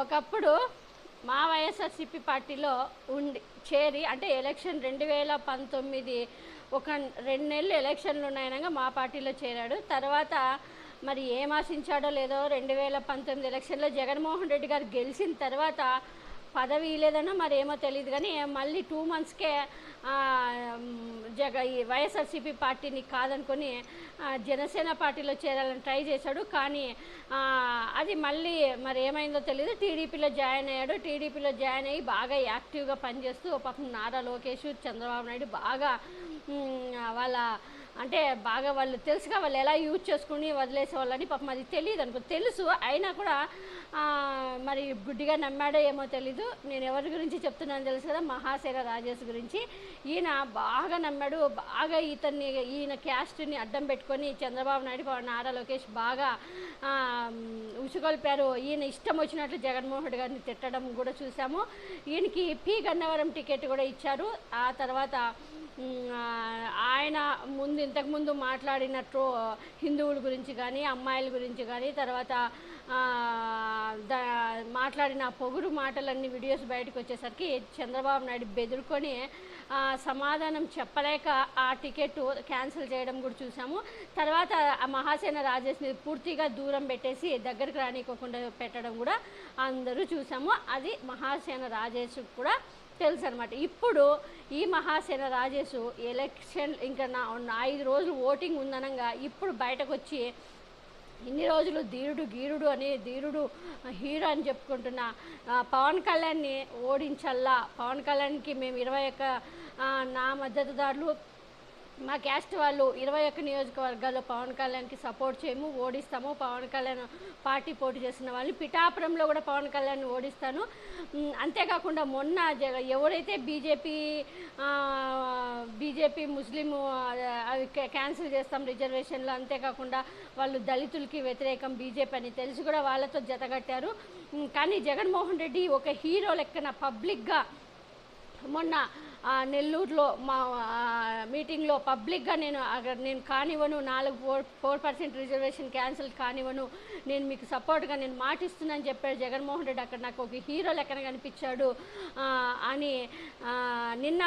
ఒకప్పుడు మా వైఎస్ఆర్సిపి పార్టీలో ఉండి చేరి అంటే ఎలక్షన్ రెండు వేల పంతొమ్మిది ఒక రెండు నెలలు ఎలక్షన్లు ఉన్నాయనగా మా పార్టీలో చేరాడు. తర్వాత మరి ఏం ఆశించాడో లేదో రెండు వేల పంతొమ్మిది ఎలక్షన్లో జగన్మోహన్ రెడ్డి గారు గెలిచిన తర్వాత పదవి లేదన్నా మరి ఏమో తెలియదు కానీ మళ్ళీ టూ మంత్స్కే జగ ఈ వైఎస్ఆర్సీపీ పార్టీని కాదనుకొని జనసేన పార్టీలో చేరాలని ట్రై చేశాడు. కానీ అది మళ్ళీ మరి ఏమైందో తెలియదు టీడీపీలో జాయిన్ అయ్యాడు. టీడీపీలో జాయిన్ అయ్యి బాగా యాక్టివ్గా పనిచేస్తూ పాపం నారా లోకేష్ చంద్రబాబు నాయుడు బాగా వాళ్ళ అంటే బాగా వాళ్ళు తెలుసుగా వాళ్ళు ఎలా యూజ్ చేసుకుని వదిలేసే వాళ్ళని పాపం అది తెలియదు అనుకో తెలుసు. అయినా కూడా మరి గుడ్డిగా నమ్మాడో ఏమో తెలీదు. నేను ఎవరి గురించి చెప్తున్నాను తెలుసు కదా మహాసేన రాజేష్ గురించి. ఈయన బాగా నమ్మాడు. బాగా ఇతన్ని ఈయన క్యాస్ట్ని అడ్డం పెట్టుకొని చంద్రబాబు నాయుడు నారా లోకేష్ బాగా ఆ, ఉసుగొల్పారు. ఈయన ఇష్టం వచ్చినట్లు జగన్మోహన్ రెడ్డి గారిని తిట్టడం కూడా చూసాము. ఈయనకి పి గన్నవరం టికెట్ కూడా ఇచ్చారు. ఆ తర్వాత ఆయన ముందు ఇంతకుముందు మాట్లాడిన ట్రో హిందువుల గురించి కానీ అమ్మాయిల గురించి కానీ తర్వాత మాట్లాడిన పొగుడు మాటలన్నీ వీడియోస్ బయటకు వచ్చేసరికి చంద్రబాబు నాయుడు బెదురుకొని సమాధానం చెప్పలేక ఆ టికెట్ క్యాన్సిల్ చేయడం కూడా చూసాము. తర్వాత ఆ మహాసేన రాజేష్ని పూర్తిగా దూరం పెట్టేసి దగ్గరికి రానికోకుండా పెట్టడం కూడా అందరూ చూసాము. అది మహాసేన రాజేష్ కూడా తెలుసు అనమాట ఇప్పుడు ఈ మహాసేన రాజేష్ ఎలక్షన్ ఇంకా నా ఐదు రోజులు ఓటింగ్ ఉందనంగా ఇప్పుడు బయటకు వచ్చి ఇన్ని రోజులు ధీరుడు గీరుడు అని ధీరుడు హీరో అని చెప్పుకుంటున్న పవన్ కళ్యాణ్ని ఓడించల్లా. పవన్ కళ్యాణ్కి మేము ఇరవై ఒక్క నా మద్దతుదారులు మా క్యాస్ట్ వాళ్ళు ఇరవై ఒక్క నియోజకవర్గాల్లో పవన్ కళ్యాణ్కి సపోర్ట్ చేయము ఓడిస్తాము. పవన్ కళ్యాణ్ పార్టీ పోటీ చేస్తున్న వాళ్ళు పిఠాపురంలో కూడా పవన్ కళ్యాణ్ ఓడిస్తాను. అంతేకాకుండా మొన్న ఎవరైతే బీజేపీ బీజేపీ ముస్లిం అవి క్యాన్సిల్ చేస్తాం రిజర్వేషన్లు అంతేకాకుండా వాళ్ళు దళితులకి వ్యతిరేకం బీజేపీ అని తెలిసి కూడా వాళ్ళతో జతగట్టారు కానీ జగన్మోహన్ రెడ్డి ఒక హీరో లెక్కన పబ్లిక్గా మొన్న నెల్లూరులో మా మీటింగ్లో పబ్లిక్గా నేను అక్కడ నేను కానివ్వను నాలుగు four four percent reservation cancel కానివ్వను నేను మీకు సపోర్ట్గా నేను మాటిస్తున్నాను చెప్పాడు జగన్మోహన్ రెడ్డి అక్కడ నాకు ఒక హీరో లెక్కన కనిపించాడు అని నిన్న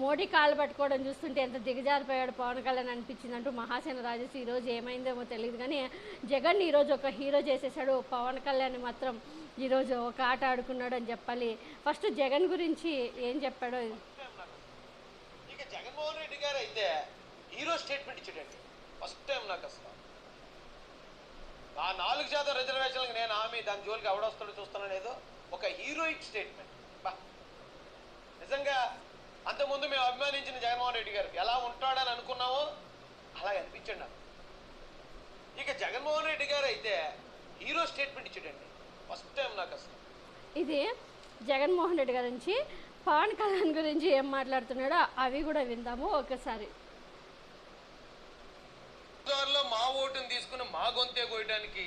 మోడీ కాలు పట్టుకోవడం చూస్తుంటే ఎంత దిగజారిపోయాడు పవన్ కళ్యాణ్ అనిపించింది అంటూ మహాసేన రాజేష్ ఈరోజు ఏమైందేమో తెలియదు కానీ జగన్ ఈరోజు ఒక హీరో చేసేసాడు పవన్ కళ్యాణ్ మాత్రం ఈరోజు ఒక ఆట ఆడుకున్నాడు అని చెప్పాలి. ఫస్ట్ జగన్ గురించి ఏం చెప్పాడో? ఇక జగన్మోహన్ రెడ్డి గారు అయితే హీరో స్టేట్మెంట్ ఇచ్చాడండి. ఫస్ట్ టైం నాకు అసలు. ఆ నాలుగు శాతం రిజర్వేషన్లకు నేను హామీ దాని జోలికి ఎవడొస్తాడో చూస్తున్నాను లేదో ఒక హీరోయిక్ స్టేట్మెంట్. బా. నిజంగా అంతకుముందు మేము అభిమానించిన జగన్మోహన్ రెడ్డి గారు ఎలా ఉంటాడని అనుకున్నామో అలా అనిపించండి నాకు. ఇక జగన్మోహన్ రెడ్డి గారు అయితే హీరో స్టేట్మెంట్ ఇచ్చాడండి. ఫస్ట్ టైం నాకు అసలు. ఇది జగన్మోహన్ రెడ్డి గారి నుంచి పవన్ కళ్యాణ్ గురించి ఏం మాట్లాడుతున్నాడో అవి కూడా విందాము ఒకసారి. మా ఓటుని తీసుకుని మా గొంతే కోయడానికి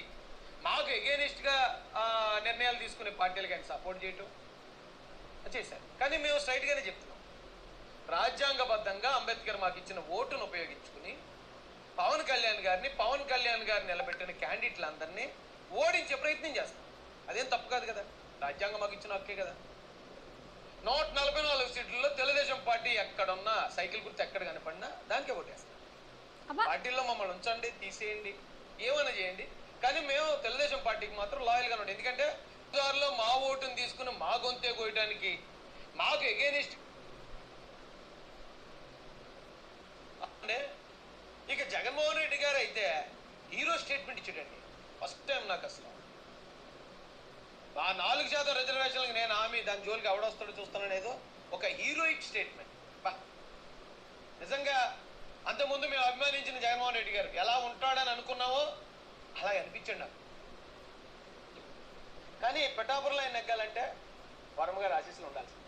మాకు ఎగేనిస్ట్గా ఆ, నిర్ణయాలు తీసుకునే పార్టీలకు ఆయన సపోర్ట్ చేయటం. చేశారు. కానీ మేము స్ట్రైట్ గానే చెప్తున్నాం. రాజ్యాంగబద్ధంగా అంబేద్కర్ మాకు ఇచ్చిన ఓటును ఉపయోగించుకుని పవన్ కళ్యాణ్ గారిని పవన్ కళ్యాణ్ గారిని నిలబెట్టిన క్యాండిడేట్లందరినీ ఓడించే ప్రయత్నం చేస్తాం. అదేం తప్పు కాదు కదా? రాజ్యాంగం మాకు ఇచ్చిన హక్కే కదా. నూట నలభై నాలుగు సీట్లలో తెలుగుదేశం పార్టీ ఎక్కడున్నా సైకిల్ గుర్తు ఎక్కడ కనపడినా దానికే ఓటేస్తాం. పార్టీలో మమ్మల్ని ఉంచండి తీసేయండి ఏమైనా చేయండి. కానీ మేము తెలుగుదేశం పార్టీకి మాత్రం లాయల్గా ఉండండి ఎందుకంటే దారిలో మా ఓటుని తీసుకుని మా గొంతే కోయడానికి మాకు ఎగేనిస్ట్ అంటే ఇక జగన్మోహన్ రెడ్డి గారు అయితే హీరో స్టేట్మెంట్ ఇచ్చాడండి. ఫస్ట్ టైం నాకు అసలు. ఆ నాలుగు శాతం రిజర్వేషన్లకు నేను హామీ దాని జోలికి ఎవడొస్తాడో చూస్తున్నాను ఏదో ఒక హీరోయిక్ స్టేట్మెంట్ బా. నిజంగా అంతకుముందు మేము అభిమానించిన జగన్మోహన్ రెడ్డి గారు ఎలా ఉంటాడని అనుకున్నామో అలా అనిపించండి నాకు. కానీ పిఠాపురంలో ఆయన నెగ్గాలంటే వర్మగారు ఆశీస్సులు ఉండాల్సిందే.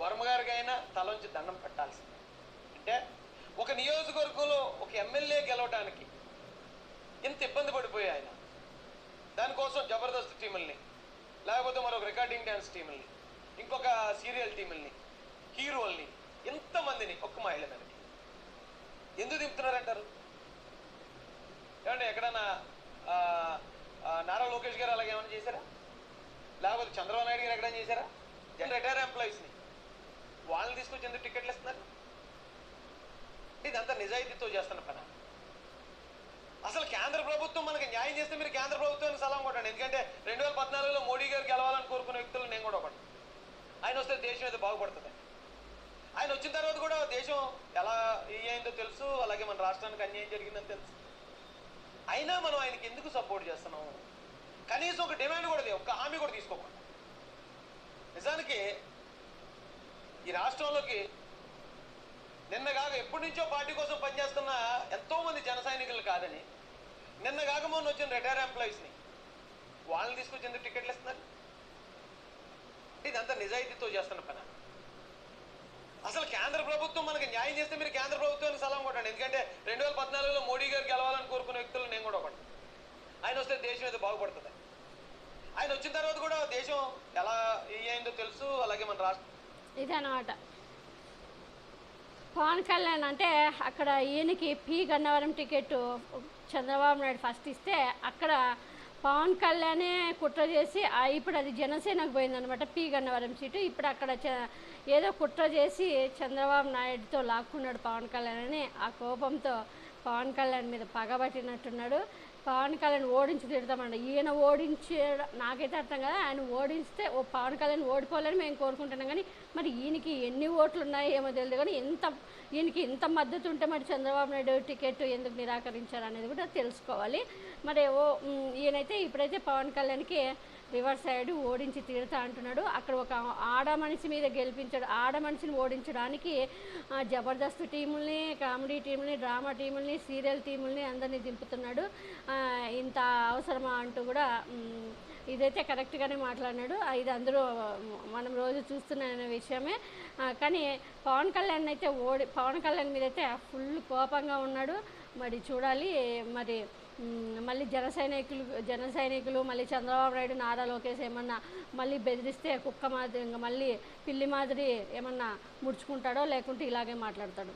వర్మ గారికి అయినా తలంచి దండం పెట్టాల్సిందే అంటే ఒక నియోజకవర్గంలో ఒక ఎమ్మెల్యే గెలవడానికి ఎంత ఇబ్బంది పడిపోయాయి ఆయన దానికోసం జబర్దస్త్ టీముల్ని లేకపోతే మరొక డ్యాన్స్ టీముల్ని ఇంకొక సీరియల్ టీముల్ని హీరోల్ని ఎంతమందిని ఒక్క మహిళ దానికి. ఎందుకు దింపుతున్నారంటారు? ఏమంటే ఎక్కడన్నా నారా లోకేష్ గారు అలాగే ఏమైనా చేశారా? లేకపోతే చంద్రబాబు నాయుడు గారు ఎక్కడైనా చేశారా? జన్ రిటైర్ ఎంప్లాయీస్ని. వాళ్ళని తీసుకొచ్చి ఎందుకు టికెట్లు ఇస్తున్నారు? ఇదంతా నిజాయితీతో చేస్తున్న పని. అసలు కేంద్ర ప్రభుత్వం మనకి న్యాయం చేస్తే మీరు కేంద్ర ప్రభుత్వానికి సలాం కొట్టండి. ఎందుకంటే రెండు వేల పద్నాలుగులో మోడీ గారు గెలవాలని కోరుకునే వ్యక్తులు నేను కూడా ఒకటి. ఆయన వస్తే దేశం అయితే బాగుపడుతుంది. ఆయన వచ్చిన తర్వాత కూడా దేశం ఎలా అయిందో తెలుసు అలాగే మన రాష్ట్రానికి అన్యాయం జరిగిందని తెలుసు. అయినా మనం ఆయనకి ఎందుకు సపోర్ట్ చేస్తున్నాము? కనీసం ఒక డిమాండ్ కూడా ఒక హామీ కూడా తీసుకోకుండా నిజానికి ఈ రాష్ట్రంలోకి నిన్న కాక ఎప్పటి నుంచో పార్టీ కోసం పనిచేస్తున్న ఎంతోమంది జన సైనికులు కాదని నిన్న కాక వచ్చిన రిటైర్ ఎంప్లాయీస్ని వాళ్ళని తీసుకొచ్చి ఎందుకు టికెట్లు ఇస్తున్నారు? ఇదంతా నిజాయితీతో చేస్తున్న పని. అసలు కేంద్ర ప్రభుత్వం మనకి న్యాయం చేస్తే మీరు కేంద్ర ప్రభుత్వానికి సలాం కొట్టండి. ఎందుకంటే రెండు వేల పద్నాలుగులో మోడీ గారు గెలవాలని కోరుకునే వ్యక్తులు నేను కూడా ఒకటి. ఆయన వస్తే దేశం అయితే బాగుపడుతుంది. ఆయన వచ్చిన తర్వాత కూడా దేశం ఎలా అయిందో తెలుసు. అలాగే మన రాష్ట్రం. ఇదన్నమాట. పవన్ కళ్యాణ్ అంటే అక్కడ ఈయనకి P Gannavaram ticket Chandrababu Naidu first ఇస్తే అక్కడ పవన్ కళ్యాణే కుట్ర చేసి ఇప్పుడు అది జనసేనకు పోయిందనమాట పి గన్నవరం సీటు. ఇప్పుడు అక్కడ చ- ఏదో కుట్ర చేసి చంద్రబాబు నాయుడుతో లాక్కున్నాడు పవన్ కళ్యాణ్ అని ఆ కోపంతో పవన్ కళ్యాణ్ మీద పగబట్టినట్టున్నాడు. పవన్ కళ్యాణ్ ఓడించి తిడతామండి. ఈయన ఓడించే నాకైతే అర్థం కదా. ఆయన ఓడిస్తే ఓ పవన్ కళ్యాణ్ ఓడిపోవాలని మేము కోరుకుంటున్నాం. కానీ మరి ఈయనకి ఎన్ని ఓట్లు ఉన్నాయో ఏమో తెలియదు. కానీ ఎంత ఈయనకి ఇంత మద్దతు ఉంటే మరి చంద్రబాబు నాయుడు టికెట్ ఎందుకు నిరాకరించారు అనేది కూడా తెలుసుకోవాలి. మరి ఓ ఈయనైతే ఇప్పుడైతే పవన్ కళ్యాణ్కి రివర్స్ సైడ్ ఓడించి తీరుతా అంటున్నాడు. అక్కడ ఒక ఆడ మనిషి మీద గెలిపించాడు. ఆడ మనిషిని ఓడించడానికి జబర్దస్త్ టీముల్ని కామెడీ టీముల్ని డ్రామా టీముల్ని సీరియల్ టీముల్ని అందరినీ దింపుతున్నాడు. ఇంత అవసరమా అంటూ కూడా ఇదైతే కరెక్ట్గానే మాట్లాడినాడు. ఇది అందరూ మనం రోజు చూస్తున్న విషయమే. కానీ పవన్ కళ్యాణ్ అయితే ఓడి పవన్ కళ్యాణ్ మీద అయితే ఫుల్ కోపంగా ఉన్నాడు. మరి చూడాలి మరి మళ్ళీ జన సైనికులు జన సైనికులు మళ్ళీ చంద్రబాబు నాయుడు నారా లోకేష్ ఏమన్నా మళ్ళీ బెదిరిస్తే కుక్క మాదిరి ఇంకా మళ్ళీ పిల్లి మాదిరి ఏమన్నా ముడుచుకుంటాడో లేకుంటే ఇలాగే మాట్లాడతాడు.